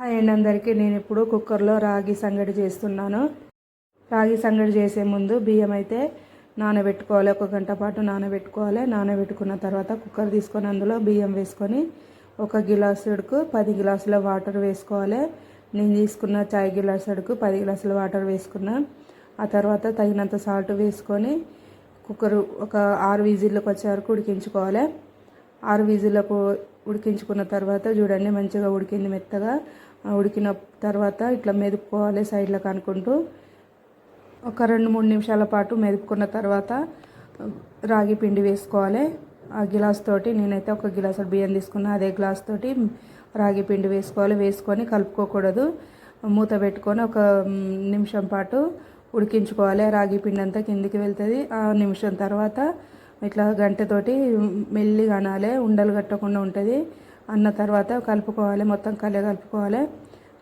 Hi అండి అందరికీ నేను ఇప్పుడు కుక్కర్లో రాగి సంగడి చేస్తున్నాను. రాగి సంగడి చేసే ముందు బియ్యం అయితే నానబెట్టుకోవాలి. ఒక గంట పాటు నానబెట్టుకోవాలి. నానబెట్టుకున్న తర్వాత కుక్కర్ తీసుకొని అందులో బియ్యం వేసుకొని ఒక గిలాసుడుకు పది గ్లాసుల వాటర్ వేసుకోవాలి. నేను తీసుకున్న చాయ్ గిలాసుడుకు పది గ్లాసుల వాటర్ వేసుకున్నా. ఆ తర్వాత తగినంత సాల్ట్ వేసుకొని కుక్కర్ ఒక ఆరు విజిల్లోకి వచ్చే వరకు ఉడికించుకోవాలి. ఆరు విజిల్లకు ఉడికించుకున్న తర్వాత చూడండి మంచిగా ఉడికింది మెత్తగా. ఉడికిన తర్వాత ఇట్లా మెదుపుకోవాలి సైడ్లకు అనుకుంటూ. ఒక రెండు మూడు నిమిషాల పాటు మెదుపుకున్న తర్వాత రాగి పిండి వేసుకోవాలి. ఆ గిలాస్ తోటి నేనైతే ఒక గిలాస్ బియ్యం తీసుకున్నా అదే గ్లాస్ తోటి రాగి పిండి వేసుకోవాలి. వేసుకొని కలుపుకోకూడదు. మూత పెట్టుకొని ఒక నిమిషం పాటు ఉడికించుకోవాలి. రాగి పిండి అంతా కిందికి వెళ్తుంది. ఆ నిమిషం తర్వాత ఇట్లా గంటతోటి మెల్లిగా అనాలి ఉండలు కట్టకుండా ఉంటుంది. అన్న తర్వాత కలుపుకోవాలి మొత్తం కలే కలుపుకోవాలి.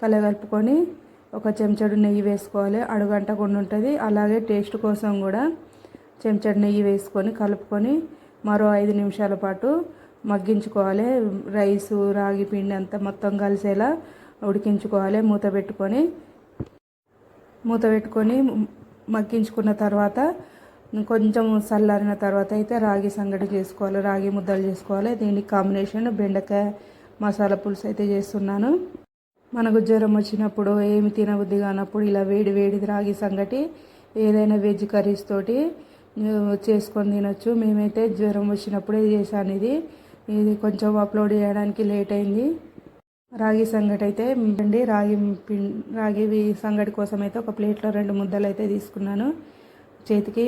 కలే కలుపుకొని ఒక చెంచడు నెయ్యి వేసుకోవాలి. అడుగంటకుండా ఉంటుంది. అలాగే టేస్ట్ కోసం కూడా చెంచడు నెయ్యి వేసుకొని కలుపుకొని మరో ఐదు నిమిషాల పాటు మగ్గించుకోవాలి. రైసు రాగి పిండి అంతా మొత్తం కలిసేలా ఉడికించుకోవాలి. మూత పెట్టుకొని మూత పెట్టుకొని మగ్గించుకున్న తర్వాత కొంచెం చల్లారిన తర్వాత అయితే రాగి సంగటి చేసుకోవాలి రాగి ముద్దలు చేసుకోవాలి. దీనికి కాంబినేషన్ బెండకాయ మసాలా పులుసు అయితే చేస్తున్నాను. మనకు జ్వరం వచ్చినప్పుడు ఏమి తినబుద్ధి కానప్పుడు ఇలా వేడి వేడి రాగి సంగటి ఏదైనా వెజ్ కర్రీస్ తోటి చేసుకొని తినొచ్చు. మేమైతే జ్వరం వచ్చినప్పుడే చేశాను ఇది. ఇది కొంచెం అప్లోడ్ చేయడానికి లేట్ అయింది. రాగి సంగటి అయితే అండి రాగి పిండి రాగి సంగటి కోసం అయితే ఒక ప్లేట్లో రెండు ముద్దలు అయితే తీసుకున్నాను. చేతికి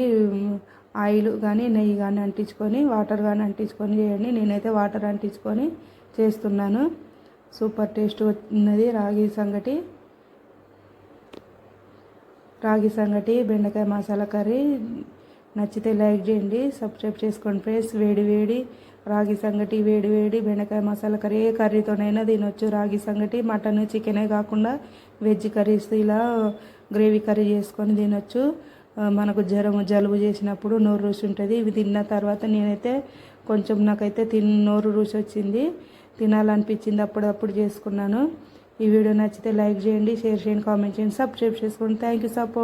ఆయిల్ కానీ నెయ్యి కానీ అంటించుకొని వాటర్ కానీ అంటించుకొని చేయండి. నేనైతే వాటర్ అంటించుకొని చేస్తున్నాను. సూపర్ టేస్ట్ ఉన్నది రాగి సంగటి. రాగి సంగటి బెండకాయ మసాలా కర్రీ. నచ్చితే లైక్ చేయండి సబ్స్క్రైబ్ చేసుకోండి ఫ్రెండ్స్. వేడి వేడి రాగి సంగటి వేడి వేడి బెండకాయ మసాలా కర్రీ. ఏ కర్రీతోనైనా తినొచ్చు రాగి సంగటి. మటన్ చికెనే కాకుండా వెజ్ కర్రీస్ ఇలా గ్రేవీ కర్రీ చేసుకొని తినొచ్చు. మనకు జ్వరం జలుబు చేసినప్పుడు నోరు రుచి ఉంటుంది. ఇవి తిన్న తర్వాత నేనైతే కొంచెం నాకైతే తిన్ నోరు రుచి వచ్చింది. తినాలనిపించింది అప్పుడప్పుడు చేసుకున్నాను. ఈ వీడియో నచ్చితే లైక్ చేయండి షేర్ చేయండి కామెంట్ చేయండి సబ్స్క్రైబ్ చేసుకోండి. Thank you support